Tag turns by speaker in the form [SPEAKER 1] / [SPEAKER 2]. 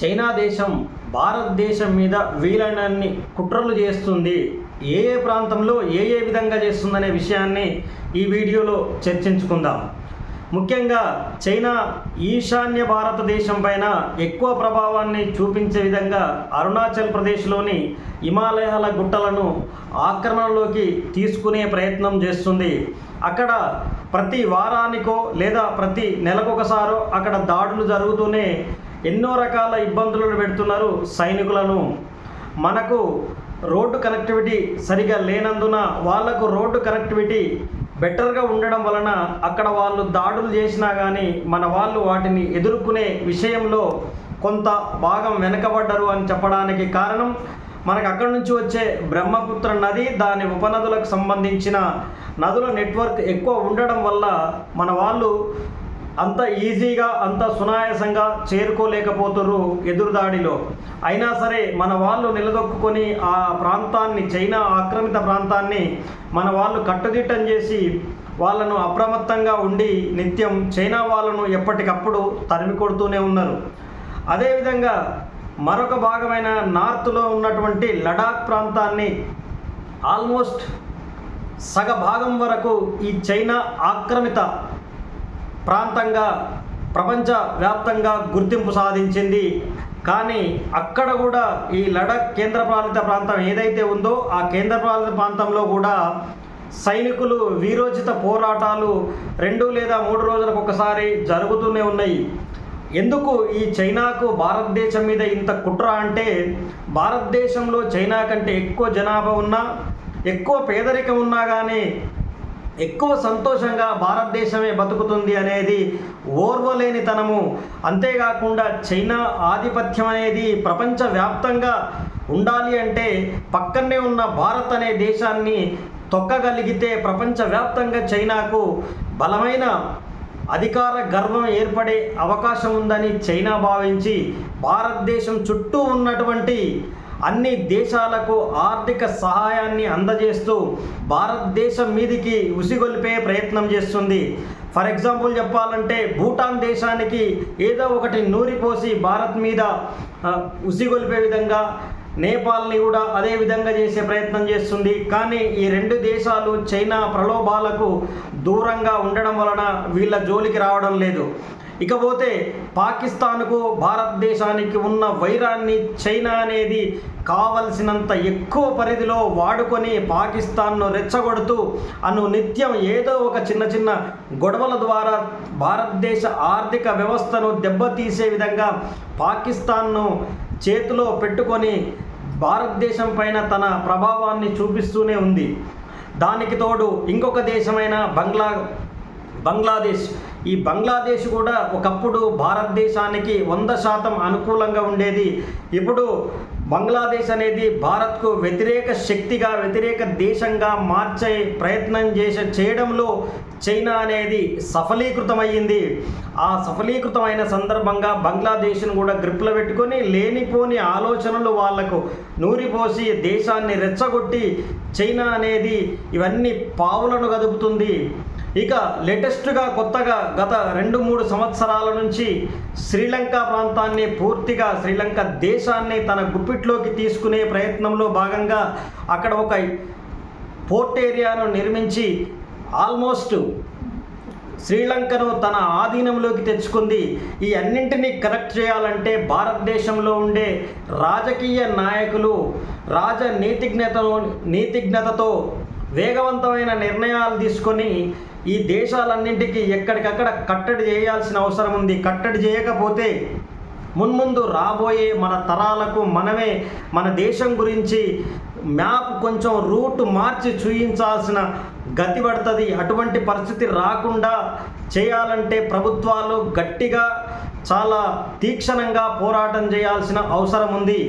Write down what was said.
[SPEAKER 1] China దేశం భారతదేశం మీద వీలైనన్ని కుట్రలు చేస్తుంది. ఏ ఏ ప్రాంతంలో ఏ ఏ విధంగా చేస్తుందనే విషయాన్ని ఈ వీడియోలో చర్చించుకుందాం. ముఖ్యంగా చైనా ఈశాన్య భారతదేశం పైన ఎక్కువ ప్రభావాన్ని చూపించే విధంగా అరుణాచల్ ప్రదేశ్లోని హిమాలయాల గుట్టలను ఆక్రమణలోకి తీసుకునే ప్రయత్నం చేస్తుంది. అక్కడ ప్రతి వారానికో లేదా ప్రతి నెలకొకసారో అక్కడ దాడులు జరుగుతూనే ఎన్నో రకాల ఇబ్బందులను పెడుతున్నారు సైనికులను. మనకు రోడ్డు కనెక్టివిటీ సరిగా లేనందున వాళ్ళకు రోడ్డు కనెక్టివిటీ బెటర్గా ఉండడం వలన అక్కడ వాళ్ళు దాడులు చేసినా కానీ మన వాళ్ళు వాటిని ఎదుర్కొనే విషయంలో కొంత భాగం వెనకబడ్డరు అని చెప్పడానికి కారణం మనకు అక్కడి నుంచి వచ్చే బ్రహ్మపుత్ర నది దాని ఉపనదులకు సంబంధించిన నదుల నెట్వర్క్ ఎక్కువ ఉండడం వల్ల మన వాళ్ళు అంత ఈజీగా అంత సునాయాసంగా చేరుకోలేకపోతుర్రు ఎదురుదాడిలో. అయినా సరే మన వాళ్ళు నిలదొక్కుని ఆ ప్రాంతాన్ని చైనా ఆక్రమిత ప్రాంతాన్ని మన వాళ్ళు కట్టుదిట్టం చేసి వాళ్ళను అప్రమత్తంగా ఉండి నిత్యం చైనా వాళ్ళను ఎప్పటికప్పుడు తరిమి కొడుతూనే ఉన్నారు. అదేవిధంగా మరొక భాగమైన నార్త్లో ఉన్నటువంటి లడాక్ ప్రాంతాన్ని ఆల్మోస్ట్ సగ భాగం వరకు ఈ చైనా ఆక్రమిత ప్రాంతంగా ప్రపంచ వ్యాప్తంగా గుర్తింపు సాధించింది. కానీ అక్కడ కూడా ఈ లడక్ కేంద్రపాలిత ప్రాంతం ఏదైతే ఉందో ఆ కేంద్రపాలిత ప్రాంతంలో కూడా సైనికులు వీరోచిత పోరాటాలు రెండు లేదా మూడు రోజులకు ఒకసారి జరుగుతూనే ఉన్నాయి. ఎందుకు ఈ చైనాకు భారతదేశం మీద ఇంత కుట్ర అంటే భారతదేశంలో చైనా కంటే ఎక్కువ జనాభా ఉన్నా ఎక్కువ పేదరికం ఉన్నా కానీ ఎక్కువ సంతోషంగా భారతదేశమే బతుకుతుంది అనేది ఓర్వలేనితనము. అంతేకాకుండా చైనా ఆధిపత్యం అనేది ప్రపంచవ్యాప్తంగా ఉండాలి అంటే పక్కనే ఉన్న భారత్ అనే దేశాన్ని తొక్కగలిగితే ప్రపంచవ్యాప్తంగా చైనాకు బలమైన అధికార గర్వం ఏర్పడే అవకాశం ఉందని చైనా భావించి భారతదేశం చుట్టూ ఉన్నటువంటి అన్ని దేశాలకు ఆర్థిక సహాయాన్ని అందజేస్తూ భారతదేశం మీదికి ఉసిగొల్పే ప్రయత్నం చేస్తుంది. ఫర్ ఎగ్జాంపుల్ చెప్పాలంటే భూటాన్ దేశానికి ఏదో ఒకటి నూరిపోసి భారత్ మీద ఉసిగొల్పే విధంగా నేపాల్ని కూడా అదే విధంగా చేసే ప్రయత్నం చేస్తుంది. కానీ ఈ రెండు దేశాలు చైనా ప్రలోభాలకు దూరంగా ఉండడం వలన వీళ్ళ జోలికి రావడం లేదు. ఇకపోతే పాకిస్తాన్కు భారతదేశానికి ఉన్న వైరాన్ని చైనా అనేది కావలసినంత ఎక్కువ పరిధిలో వాడుకొని పాకిస్తాన్ను రెచ్చగొడుతూ అను నిత్యం ఏదో ఒక చిన్న చిన్న గొడవల ద్వారా భారతదేశ ఆర్థిక వ్యవస్థను దెబ్బతీసే విధంగా పాకిస్తాన్ను చేతిలో పెట్టుకొని భారతదేశం పైన తన ప్రభావాన్ని చూపిస్తూనే ఉంది. దానికి తోడు ఇంకొక దేశమైన బంగ్లా బంగ్లాదేశ్ ఈ బంగ్లాదేశ్ కూడా ఒకప్పుడు భారతదేశానికి వంద శాతం అనుకూలంగా ఉండేది. ఇప్పుడు బంగ్లాదేశ్ అనేది భారత్కు వ్యతిరేక శక్తిగా వ్యతిరేక దేశంగా మార్చే ప్రయత్నం చేసే చేయడంలో చైనా అనేది సఫలీకృతమయ్యింది. ఆ సఫలీకృతమైన సందర్భంగా బంగ్లాదేశ్ను కూడా గ్రిప్లో పెట్టుకొని లేనిపోని ఆలోచనలు వాళ్ళకు నూరిపోసి దేశాన్ని రెచ్చగొట్టి చైనా అనేది ఇవన్నీ పావులను కదుపుతుంది. ఇక లేటెస్ట్గా కొత్తగా గత రెండు మూడు సంవత్సరాల నుంచి శ్రీలంక ప్రాంతాన్ని పూర్తిగా శ్రీలంక దేశాన్ని తన గుప్పిట్లోకి తీసుకునే ప్రయత్నంలో భాగంగా అక్కడ ఒక పోర్ట్ ఏరియాను నిర్మించి ఆల్మోస్ట్ శ్రీలంకను తన ఆధీనంలోకి తెచ్చుకుంది. ఈ అన్నింటినీ కరెక్ట్ చేయాలంటే భారతదేశంలో ఉండే రాజకీయ నాయకులు రాజనీతిజ్ఞతను నీతిజ్ఞతతో వేగవంతమైన నిర్ణయాలు తీసుకొని ఈ దేశాలన్నింటికి ఎక్కడికక్కడ కట్టడి చేయాల్సిన అవసరం ఉంది. కట్టడి చేయకపోతే మున్ముందు రాబోయే మన తరాలకు మనమే మన దేశం గురించి మ్యాప్ కొంచెం రూట్ మార్చి చూయించాల్సిన గతి పడుతుంది. అటువంటి పరిస్థితి రాకుండా చేయాలంటే ప్రభుత్వాలు గట్టిగా చాలా తీక్షణంగా పోరాటం చేయాల్సిన అవసరం ఉంది.